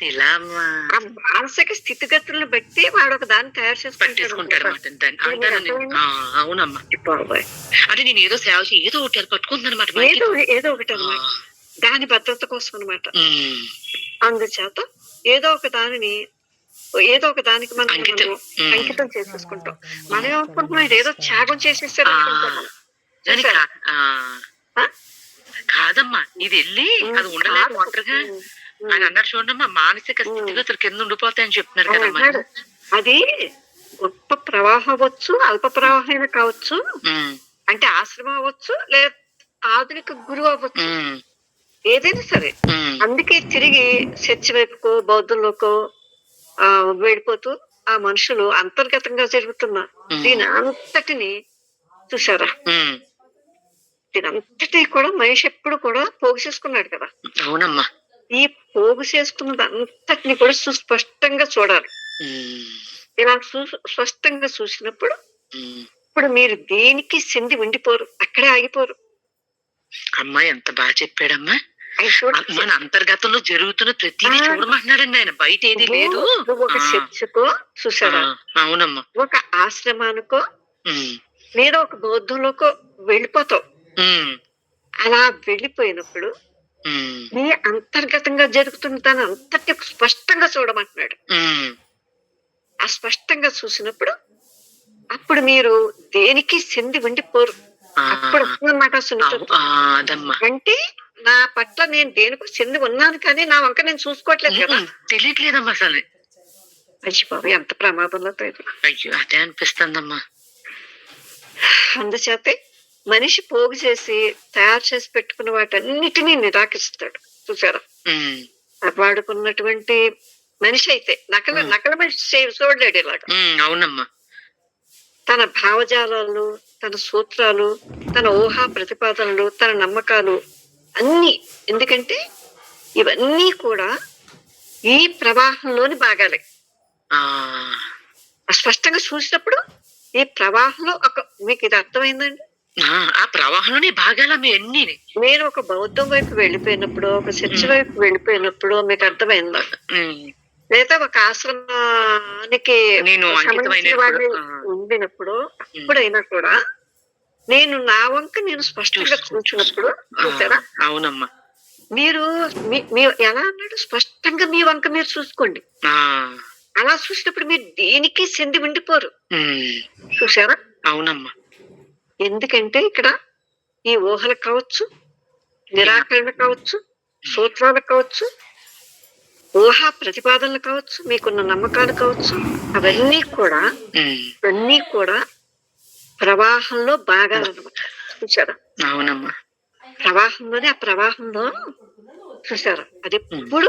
ఇలా అమ్మా ఆ మానసిక స్థితిగతులను బట్టి వాడు ఒక దాన్ని తయారు. ఆ, అవునమ్మా. అంటే నేను ఏదో సేవ చేసి ఏదో ఒకటి అది పట్టుకుంది అనమాట ఏదో ఏదో ఒకటి అనమాట దాని భద్రత కోసం అనమాట అందుచేత ఏదో ఒక దానిని ఏదో ఒక దానికి మనం అంకితం. చేసేసుకుంటాం. మనం ఏమనుకుంటున్నాం? ఇది ఏదో త్యాగం చేసేసారు ఆ? కాదమ్మా. ఇది వెళ్ళి అది ఉండలేదు. ఒంటరిగా. ఆయన అన్నాడు చూడమ్మా మానసిక స్థితిగతులు కింద ఉండిపోతాయని చెప్తున్నారు అన్నాడు, అది గొప్ప ప్రవాహం అవ్వచ్చు అల్ప ప్రవాహం కావచ్చు అంటే ఆశ్రమం అవ్వచ్చు లేదా ఆధునిక గురువు అవ్వచ్చు. ఏదైనా సరే. అందుకే తిరిగి చర్చి వైపుకో బౌద్ధంలోకో ఆ వెళ్ళిపోతూ ఆ మనుషులు అంతర్గతంగా జరుగుతున్న. దీని అంతటిని చూసారా దీని అంతటి కూడా మనిషి ఎప్పుడు కూడా పోగు చేసుకున్నాడు కదా. అవునమ్మా. ఈ పోగు చేసుకున్నది అంతటిని కూడా సుస్పష్టంగా చూడాలి. ఇలా స్పష్టంగా చూసినప్పుడు. ఇప్పుడు మీరు దేనికి చెంది ఉండిపోరు? అక్కడే ఆగిపోరు. అమ్మా ఎంత బాగా చెప్పాడమ్మా. మన అంతర్గతంలో జరుగుతున్న ప్రతిదీ. చూడమంటున్నాడండి ఆయన. బయట ఏది లేదు. ఒక. చర్చకో చూసారా అవునమ్మా. ఒక ఆశ్రమానికో లేదా ఒక బౌద్ధంలోకో వెళ్ళిపోతావు. అలా వెళ్ళిపోయినప్పుడు నీ అంతర్గతంగా జరుగుతున్న దాని అంతటి స్పష్టంగా చూడమంటున్నాడు. ఆ స్పష్టంగా చూసినప్పుడు అప్పుడు మీరు దేనికి చెంది ఉండిపోరు అప్పుడు అన్నమాట అంటే నా పట్ల నేను దేనికి చెంది ఉన్నాను కానీ నా వంక నేను చూసుకోవట్లేదు కదా. తెలియట్లేదమ్మా అసలు. అయ్యి బాబు ఎంత ప్రమాదంలో అయ్యో అదే అనిపిస్తుందమ్మా. అందుచేతే మనిషి పోగు చేసి తయారు చేసి పెట్టుకున్న వాటన్నిటినీ నిరాకరిస్తాడు. చూసారా? వాడుకున్నటువంటి మనిషి అయితే నకల. నకల మనిషి చూడలేడు ఇలాగా. అవునమ్మా. తన భావజాలాలు తన సూత్రాలు తన ఊహా ప్రతిపాదనలు తన నమ్మకాలు అన్ని. ఎందుకంటే ఇవన్నీ కూడా ఈ ప్రవాహంలోని భాగాలే. స్పష్టంగా చూసినప్పుడు ఈ ప్రవాహంలో ఒక మీకు ఇది అర్థమైందండి? ఆ, ఆ ప్రవాహంలోనే భాగాల మీ అన్ని. మీరు ఒక బౌద్ధం వైపు వెళ్ళిపోయినప్పుడు ఒక చర్చ వైపు వెళ్ళిపోయినప్పుడు మీకు అర్థమైందా? లేదా ఒక ఆశ్రమానికి నేను ఉండినప్పుడు ఎప్పుడైనా కూడా నేను నా వంక నేను స్పష్టంగా చూసారా? అవునమ్మా. మీరు మీ- ఎలా అన్నాడు? స్పష్టంగా మీ వంక మీరు చూసుకోండి. అలా చూసినప్పుడు మీరు దేనికి చెంది ఉండిపోరు ఉమ్, చూసారా? అవునమ్మా. ఎందుకంటే ఇక్కడ ఈ ఊహలు కావచ్చు నిరాకరణ కావచ్చు సూత్రాలు కావచ్చు ఊహా ప్రతిపాదనలు కావచ్చు మీకున్న నమ్మకాలు కావచ్చు అవన్నీ కూడా అన్నీ కూడా ప్రవాహంలో భాగాలు అనమాట చూసారా అవునమ్మా. ప్రవాహంలోనే ఆ ప్రవాహంలో చూసారా అది ఎప్పుడు